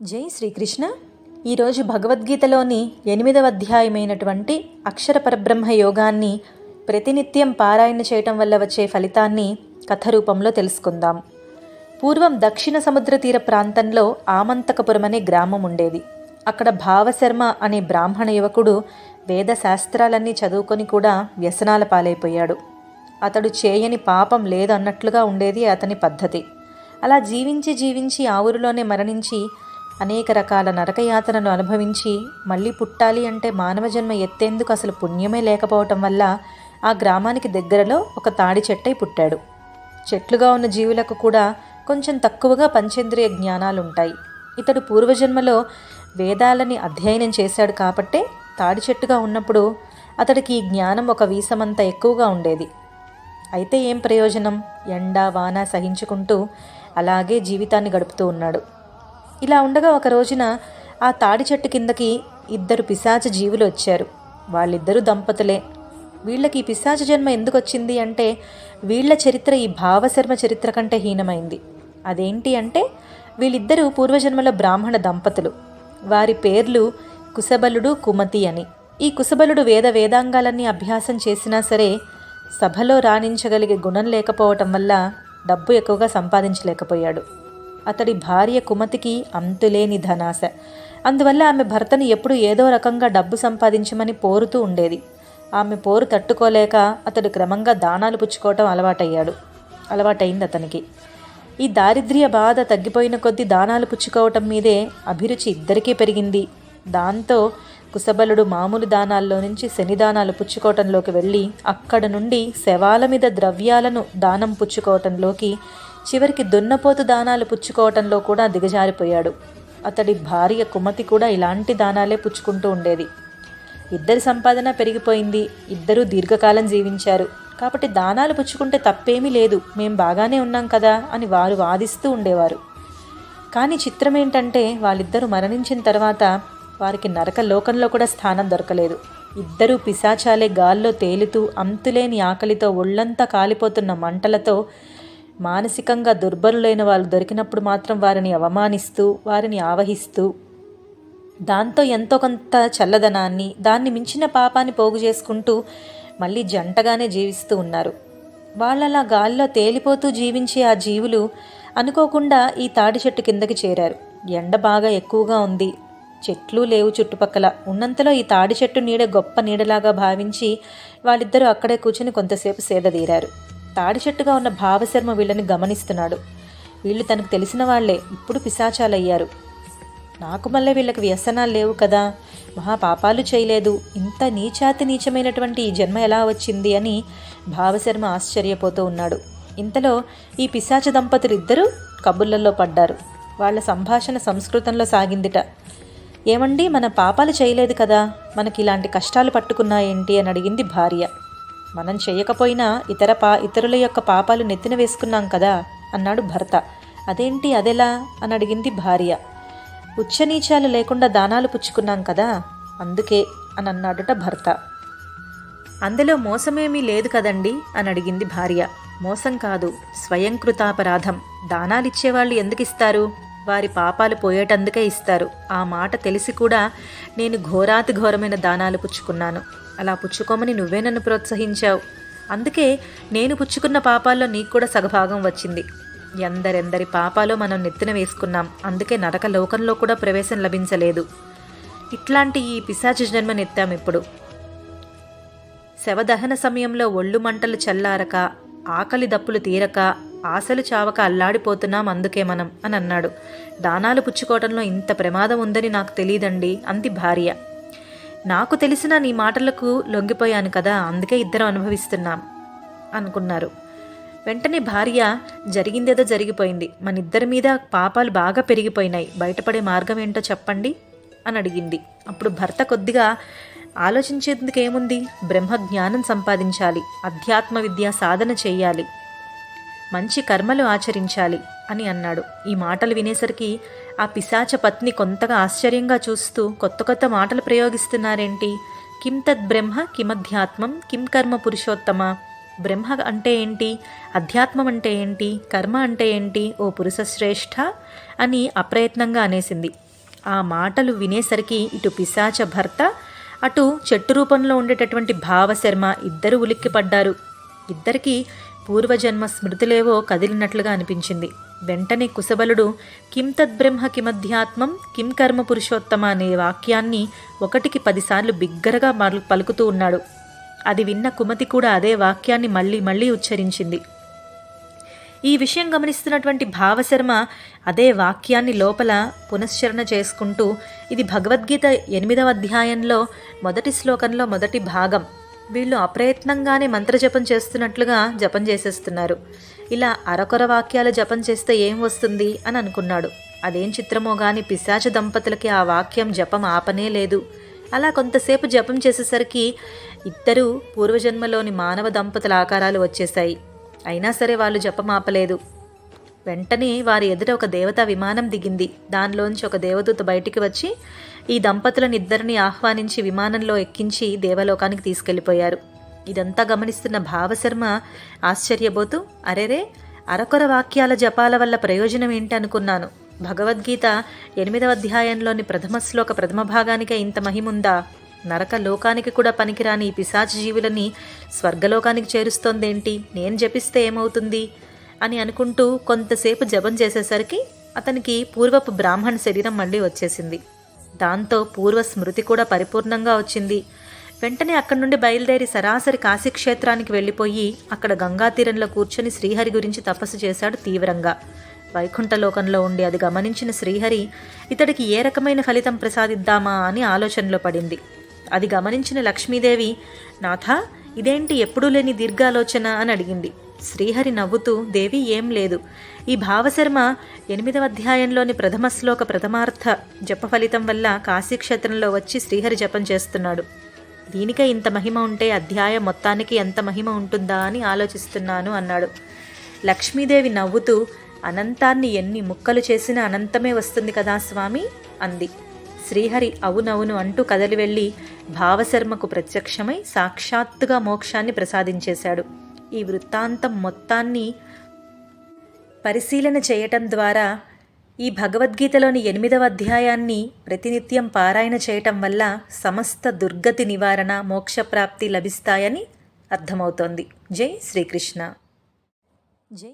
జై శ్రీకృష్ణ. ఈరోజు భగవద్గీతలోని ఎనిమిదవ అధ్యాయమైనటువంటి అక్షర పరబ్రహ్మ యోగాన్ని ప్రతినిత్యం పారాయణ చేయటం వల్ల వచ్చే ఫలితాన్ని కథ రూపంలో తెలుసుకుందాం. పూర్వం దక్షిణ సముద్ర తీర ప్రాంతంలో ఆమంతకపురం అనే గ్రామం ఉండేది. అక్కడ భావశర్మ అనే బ్రాహ్మణ యువకుడు వేద శాస్త్రాలన్నీ చదువుకొని కూడా వ్యసనాల పాలైపోయాడు. అతడు చేయని పాపం లేదన్నట్లుగా ఉండేది అతని పద్ధతి. అలా జీవించి జీవించి ఆ ఊరిలోనే మరణించి అనేక రకాల నరకయాతనను అనుభవించి మళ్ళీ పుట్టాలి అంటే మానవ జన్మ ఎత్తేందుకు అసలు పుణ్యమే లేకపోవటం వల్ల ఆ గ్రామానికి దగ్గరలో ఒక తాడి చెట్టై పుట్టాడు. చెట్లుగా ఉన్న జీవులకు కూడా కొంచెం తక్కువగా పంచేంద్రియ జ్ఞానాలు ఉంటాయి ఇతడు పూర్వజన్మలో వేదాలని అధ్యయనం చేశాడు కాబట్టే తాడి చెట్టుగా ఉన్నప్పుడు అతడికి ఈ జ్ఞానం ఒక వీసమంత ఎక్కువగా ఉండేది. అయితే ఏం ప్రయోజనం? ఎండ వాన సహించుకుంటూ అలాగే జీవితాన్ని గడుపుతూ ఉన్నాడు. ఇలా ఉండగా ఒక రోజున ఆ తాడి చెట్టు కిందకి ఇద్దరు పిశాచ జీవులు వచ్చారు. వాళ్ళిద్దరూ దంపతులే. వీళ్ళకి ఈ పిశాచ జన్మ ఎందుకు వచ్చింది అంటే వీళ్ళ చరిత్ర ఈ భావశర్మ చరిత్ర కంటే హీనమైంది. అదేంటి అంటే వీళ్ళిద్దరూ పూర్వజన్మల బ్రాహ్మణ దంపతులు. వారి పేర్లు కుశబలుడు కుమతి అని. ఈ కుశబలుడు వేద వేదాంగాలన్నీ అభ్యాసం చేసినా సరే సభలో రాణించగలిగే గుణం లేకపోవటం వల్ల డబ్బు ఎక్కువగా సంపాదించలేకపోయాడు. అతడి భార్య కుమతికి అంతులేని ధనాశ. అందువల్ల ఆమె భర్తను ఎప్పుడు ఏదో రకంగా డబ్బు సంపాదించమని పోరుతూ ఉండేది. ఆమె పోరు తట్టుకోలేక అతడు క్రమంగా దానాలు పుచ్చుకోవటం అలవాటయ్యాడు. అలవాటైంది అతనికి. ఈ దారిద్ర్య బాధ తగ్గిపోయిన కొద్దీ దానాలు పుచ్చుకోవటం మీదే అభిరుచి ఇద్దరికీ పెరిగింది. దాంతో కుశబలుడు మామూలు దానాల్లో నుంచి శనిదానాలు పుచ్చుకోవటంలోకి వెళ్ళి అక్కడ నుండి శవాల మీద ద్రవ్యాలను దానం పుచ్చుకోవటంలోకి చివరికి దున్నపోతు దానాలు పుచ్చుకోవటంలో కూడా దిగజారిపోయాడు. అతడి భార్య కుమతి కూడా ఇలాంటి దానాలే పుచ్చుకుంటూ ఉండేది. ఇద్దరి సంపాదన పెరిగిపోయింది. ఇద్దరూ దీర్ఘకాలం జీవించారు. కాబట్టి దానాలు పుచ్చుకుంటే తప్పేమీ లేదు. మేం బాగానే ఉన్నాం కదా అని వారు వాదిస్తూ ఉండేవారు. కానీ చిత్రం ఏంటంటే వాళ్ళిద్దరూ మరణించిన తర్వాత వారికి నరక లోకంలో కూడా స్థానం దొరకలేదు. ఇద్దరూ పిశాచాలే గాల్లో తేలుతూ అంతులేని ఆకలితో ఒళ్ళంతా కాలిపోతున్న మంటలతో మానసికంగా దుర్బలులైన వాళ్ళు దొరికినప్పుడు మాత్రం వారిని అవమానిస్తూ వారిని ఆవహిస్తూ దాంతో ఎంతో కొంత చల్లదనాన్ని దాన్ని మించిన పాపాన్ని పోగు చేసుకుంటూ మళ్ళీ జంటగానే జీవిస్తూ ఉన్నారు. వాళ్ళలా గాల్లో తేలిపోతూ జీవించే ఆ జీవులు అనుకోకుండా ఈ తాడి చెట్టు కిందకి చేరారు. ఎండ బాగా ఎక్కువగా ఉంది. చెట్లు లేవు చుట్టుపక్కల. ఉన్నంతలో ఈ తాడి చెట్టు నీడ గొప్ప నీడలాగా భావించి వాళ్ళిద్దరూ అక్కడే కూర్చుని కొంతసేపు సేదదీరారు తాడి చెట్టుగా ఉన్న భావశర్మ వీళ్ళని గమనిస్తున్నాడు. వీళ్ళు తనకు తెలిసిన వాళ్ళే ఇప్పుడు పిశాచాలయ్యారు. నాకు మళ్ళీ వీళ్ళకి వ్యసనాలు లేవు కదా. మహా పాపాలు చేయలేదు. ఇంత నీచాతి నీచమైనటువంటి ఈ జన్మ ఎలా వచ్చింది అని భావశర్మ ఆశ్చర్యపోతూ ఉన్నాడు. ఇంతలో ఈ పిశాచ దంపతులు ఇద్దరూ కబుర్లలో పడ్డారు. వాళ్ళ సంభాషణ సంస్కృతంలో సాగిందిట. ఏమండి మన పాపాలు చేయలేదు కదా. మనకి ఇలాంటి కష్టాలు పట్టుకున్నాయేంటి అని అడిగింది భార్య. మనం చేయకపోయినా ఇతర పా ఇతరుల యొక్క పాపాలు నెత్తిన వేసుకున్నాం కదా అన్నాడు భర్త. అదేంటి అదెలా? అని అడిగింది భార్య. ఉచ్చనీచాలు లేకుండా దానాలు పుచ్చుకున్నాం కదా అందుకే అని అన్నాడుట భర్త. అందులో మోసమేమీ లేదు కదండి అని అడిగింది భార్య. మోసం కాదు స్వయంకృతాపరాధం. దానాలిచ్చేవాళ్ళు ఎందుకు ఇస్తారు వారి పాపాలు పోయేటందుకే ఇస్తారు. ఆ మాట తెలిసి కూడా నేను ఘోరాతి ఘోరమైన దానాలు పుచ్చుకున్నాను. అలా పుచ్చుకోమని నువ్వే నన్ను ప్రోత్సహించావు. అందుకే నేను పుచ్చుకున్న పాపాల్లో నీకు కూడా సగభాగం వచ్చింది. ఎందరెందరి పాపాలో మనం నెత్తిన వేసుకున్నాం. అందుకే నరక లోకంలో కూడా ప్రవేశం లభించలేదు. ఇట్లాంటి ఈ పిశాచ జన్మనెత్తాం ఇప్పుడు. శవదహన సమయంలో ఒళ్ళు మంటలు చల్లారక ఆకలి దప్పులు తీరక ఆశలు చావక అల్లాడిపోతున్నాం అందుకే మనం అని అన్నాడు. దానాలు పుచ్చుకోవటంలో ఇంత ప్రమాదం ఉందని నాకు తెలియదండి అంది భార్య. నాకు తెలిసిన నీ మాటలకు లొంగిపోయాను కదా అందుకే ఇద్దరం అనుభవిస్తున్నాం అనుకున్నారు. వెంటనే భార్య జరిగిందేదో జరిగిపోయింది. మన ఇద్దరి మీద పాపాలు బాగా పెరిగిపోయినాయి. బయటపడే మార్గం ఏంటో చెప్పండి అని అడిగింది. అప్పుడు భర్త కొద్దిగా ఆలోచించేందుకేముంది బ్రహ్మ జ్ఞానం సంపాదించాలి. అధ్యాత్మ విద్య సాధన చేయాలి. మంచి కర్మలు ఆచరించాలి అని అన్నాడు. ఈ మాటలు వినేసరికి ఆ పిశాచ పత్ని కొంతగా ఆశ్చర్యంగా చూస్తూ కొత్త కొత్త మాటలు ప్రయోగిస్తున్నారేంటి? కిం తద్ బ్రహ్మ కిమధ్యాత్మం కిం కర్మ పురుషోత్తమ? బ్రహ్మ అంటే ఏంటి? అధ్యాత్మం అంటే ఏంటి? కర్మ అంటే ఏంటి? ఓ పురుష శ్రేష్ఠ అని అప్రయత్నంగా అనేసింది. ఆ మాటలు వినేసరికి ఇటు పిశాచ భర్త అటు చెట్టు రూపంలో ఉండేటటువంటి భావశర్మ ఇద్దరు ఉలిక్కిపడ్డారు. ఇద్దరికీ పూర్వజన్మ స్మృతులేవో కదిలినట్లుగా అనిపించింది. వెంటనే కుశబలుడు కిం తద్బ్రహ్మ కిమధ్యాత్మం కిం కర్మ పురుషోత్తమ అనే వాక్యాన్ని ఒకటికి పదిసార్లు బిగ్గరగా మలు- పలుకుతూ ఉన్నాడు. అది విన్న కుమతి కూడా అదే వాక్యాన్ని మళ్ళీ మళ్ళీ ఉచ్చరించింది. ఈ విషయం గమనిస్తున్నటువంటి భావశర్మ అదే వాక్యాన్ని లోపల పునశ్చరణ చేసుకుంటూ ఇది భగవద్గీత ఎనిమిదవ అధ్యాయంలో మొదటి శ్లోకంలో మొదటి భాగం. వీళ్ళు అప్రయత్నంగానే మంత్రజపం చేస్తున్నట్లుగా జపం చేసేస్తున్నారు. ఇలా అరకొర వాక్యాలు జపం చేస్తే ఏం వస్తుంది అని అనుకున్నాడు. అదేం చిత్రమో గాని పిశాచ దంపతులకి ఆ వాక్యం జపం ఆపనే లేదు. అలా కొంతసేపు జపం చేసేసరికి ఇద్దరూ పూర్వజన్మలోని మానవ దంపతుల ఆకారాలు వచ్చేశాయి. అయినా సరే వాళ్ళు జపం ఆపలేదు. వెంటనే వారి ఎదుట ఒక దేవతా విమానం దిగింది. దానిలోంచి ఒక దేవదూత బయటికి వచ్చి ఈ దంపతులనిద్దరిని ఆహ్వానించి విమానంలో ఎక్కించి దేవలోకానికి తీసుకెళ్ళిపోయారు. ఇదంతా గమనిస్తున్న భావశర్మ ఆశ్చర్యపోతూ అరెరే అరకొర వాక్యాల జపాల వల్ల ప్రయోజనం ఏంటి అనుకున్నాను. భగవద్గీత ఎనిమిదవ అధ్యాయంలోని ప్రథమ శ్లోక ప్రథమ భాగానికే ఇంత మహిముందా? నరక లోకానికి కూడా పనికిరాని ఈ పిశాచ జీవులని స్వర్గలోకానికి చేరుస్తోందేంటి? నేను జపిస్తే ఏమవుతుంది? అని అనుకుంటూ కొంతసేపు జపం చేసేసరికి అతనికి పూర్వపు బ్రాహ్మణ శరీరం మళ్ళీ వచ్చేసింది. దాంతో పూర్వ స్మృతి కూడా పరిపూర్ణంగా వచ్చింది. వెంటనే అక్కడి నుండి బయలుదేరి సరాసరి కాశీక్షేత్రానికి వెళ్ళిపోయి అక్కడ గంగా తీరంలో కూర్చొని శ్రీహరి గురించి తపస్సు చేశాడు తీవ్రంగా. వైకుంఠలోకంలో ఉండి అది గమనించిన శ్రీహరి ఇతడికి ఏ రకమైన ఫలితం ప్రసాదిద్దామా? అని ఆలోచనలో పడింది. అది గమనించిన లక్ష్మీదేవి నాథ ఇదేంటి ఎప్పుడూ లేని దీర్ఘాలోచన? అని అడిగింది. శ్రీహరి నవ్వుతూ దేవి ఏం లేదు. ఈ భావశర్మ ఎనిమిదవ అధ్యాయంలోని ప్రథమ శ్లోక ప్రథమార్థ జప ఫలితం వల్ల కాశీక్షేత్రంలో వచ్చి శ్రీహరి జపం చేస్తున్నాడు. దీనికే ఇంత మహిమ ఉంటే అధ్యాయం మొత్తానికి ఎంత మహిమ ఉంటుందా అని ఆలోచిస్తున్నాను అన్నాడు. లక్ష్మీదేవి నవ్వుతూ అనంతాన్ని ఎన్ని ముక్కలు చేసినా అనంతమే వస్తుంది కదా స్వామి అంది. శ్రీహరి అవునవును అంటూ కదలి వెళ్ళి భావశర్మకు ప్రత్యక్షమై సాక్షాత్తుగా మోక్షాన్ని ప్రసాదించేశాడు. ఈ వృత్తాంతం మొత్తాన్ని పరిశీలన చేయటం ద్వారా ఈ భగవద్గీతలోని ఎనిమిదవ అధ్యాయాన్ని ప్రతినిత్యం పారాయణ చేయటం వల్ల సమస్త దుర్గతి నివారణ మోక్షప్రాప్తి లభిస్తాయని అర్థమవుతోంది. జై శ్రీకృష్ణ. జై